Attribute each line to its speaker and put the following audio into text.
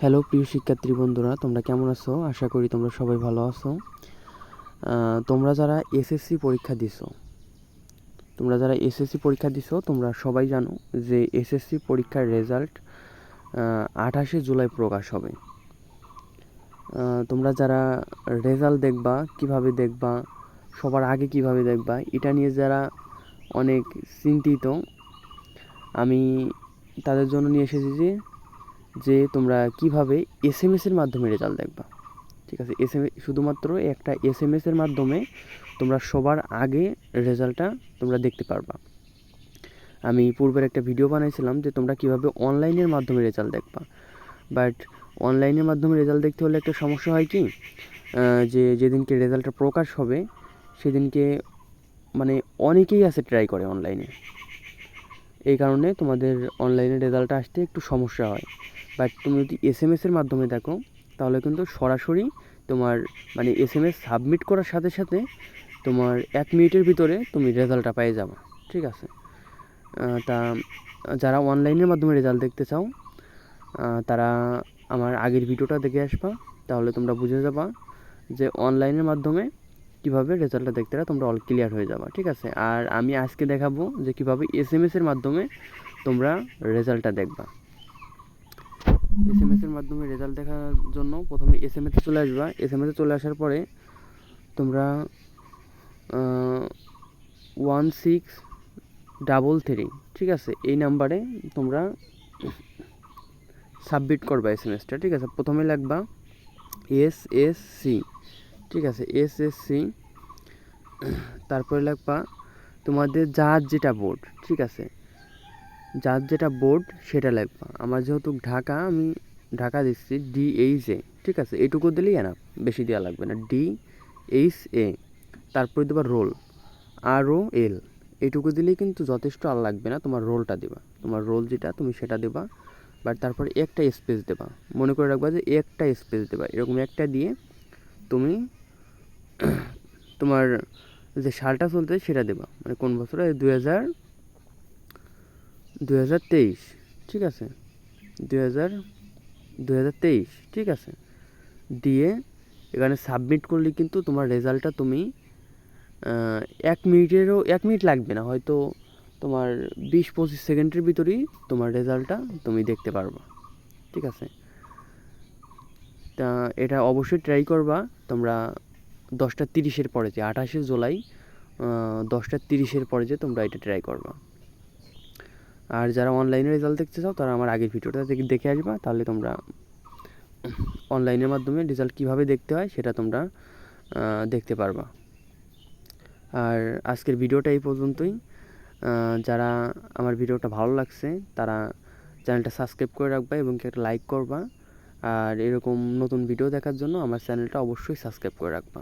Speaker 1: Hello, প্রিয় শিক্ষার্থী বন্ধুরা, তোমরা কেমন আছো? আশা করি তোমরা সবাই ভালো আছো। তোমরা যারা এসএসসি পরীক্ষা দিছো, তোমরা যারা এসএসসি পরীক্ষা দিছো, তোমরা সবাই জানো যে এসএসসি পরীক্ষার রেজাল্ট আঠাশে জুলাই প্রকাশ হবে। তোমরা যারা রেজাল্ট দেখবা, কীভাবে দেখবা, সবার আগে কীভাবে দেখবা, এটা নিয়ে যারা অনেক চিন্তিত, আমি তাদের জন্য নিয়ে এসেছি যে যে তোমরা কীভাবে এস এম এসের মাধ্যমে রেজাল্ট দেখবা। ঠিক আছে? এস এম শুধুমাত্র একটা এস এম এসের মাধ্যমে তোমরা সবার আগে রেজাল্টটা তোমরা দেখতে পারবা। আমি পূর্বের একটা ভিডিও বানিয়েছিলাম যে তোমরা কীভাবে অনলাইনের মাধ্যমে রেজাল্ট দেখবা। বাট অনলাইনের মাধ্যমে রেজাল্ট দেখতে হলে একটা সমস্যা হয় কি? যে যেদিনকে রেজাল্টটা প্রকাশ হবে, সেদিনকে মানে অনেকেই আছে ট্রাই করে অনলাইনে কারণে তোমাদের অনলাইনে রেজাল্টটা আসতে একটু সমস্যা হয়। বাট তুমি যদি এস এম এসের মাধ্যমে দেখো, তাহলে কিন্তু সরাসরি তোমার মানে এস এম এস সাবমিট করার সাথে সাথে তোমার এক মিনিটের ভিতরে তুমি রেজাল্টটা পেয়ে যাবে। ঠিক আছে? তা যারা অনলাইনের মাধ্যমে রেজাল্ট দেখতে চাও তারা আমার আগের ভিডিওটা দেখে আসবা। তাহলে তোমরা বুঝে যাবা যে অনলাইনের মাধ্যমে কীভাবে রেজাল্টটা দেখতে পারো তোমরা অল ক্লিয়ার হয়ে যাবা, ঠিক আছে? আর আমি আজকে দেখাবো যে কীভাবে এস এম এসের মাধ্যমে তোমরা রেজাল্টটা দেখবা। এস এম এসের মাধ্যমে রেজাল্ট দেখার জন্য প্রথমে এস এম এসে চলে আসবা। এস এম এসে চলে আসার পরে তোমরা ওয়ান সিক্স ডাবল থ্রি ঠিক আছে? এই নাম্বারে তোমরা সাবমিট করবা এস এম এসটা ঠিক আছে? প্রথমে লিখবা এস এস সি ঠিক আছে এস এস সি তারপরে লাগবা তোমাদের যার যেটা বোর্ড ঠিক আছে? যার যেটা বোর্ড সেটা লাগবা। আমার যেহেতু ঢাকা, আমি ঢাকা দিচ্ছি ডি এইচ এ ঠিক আছে? এটুকু দিলেই এনাফ বেশি দেওয়া লাগবে না। ডি এইচ এ তারপরে দেবা রোল আর ও এল এটুকু দিলেই কিন্তু যথেষ্ট আর লাগবে না, তোমার রোলটা দেবা। তোমার রোল যেটা, তুমি সেটা দেবা বাট তারপরে একটা স্পেস দেবা। মনে করে রাখবা যে একটা স্পেস দেবা। এরকম একটা দিয়ে তুমি তোমার যে সালটা চলতে সেটা দেবা। মানে কোন বছরে? দুই হাজার দুই হাজার তেইশ, ঠিক আছে? দুই হাজার দুই হাজার তেইশ, ঠিক আছে? দিয়ে এখানে সাবমিট করলে কিন্তু তোমার রেজাল্টটা তুমি এক মিনিটেরও, এক মিনিট লাগবে না। হয়তো তোমার বিশ পঁচিশ সেকেন্ডের ভিতরেই তোমার রেজাল্টটা তুমি দেখতে পারবা। ঠিক আছে? তা এটা অবশ্যই ট্রাই করবা। তোমরা দশটা তিরিশের পরে যে, আঠাশে জুলাই দশটা তিরিশের পরে যে তোমরা এটা ট্রাই করবা। আর যারা অনলাইনে রেজাল্ট দেখতে চাও, তারা আমার আগের ভিডিওটা দেখে আসবা, তাহলে তোমরা অনলাইনের মাধ্যমে রেজাল্ট কীভাবে দেখতে হয় সেটা তোমরা দেখতে পারবা। আর আজকের ভিডিওটা এই পর্যন্তই। যারা আমার ভিডিওটা ভালো লাগছে, তারা চ্যানেলটা সাবস্ক্রাইব করে রাখবা এবং একটা লাইক করবা। আর এরকম নতুন ভিডিও দেখার জন্য আমার চ্যানেলটা অবশ্যই সাবস্ক্রাইব করে রাখবা।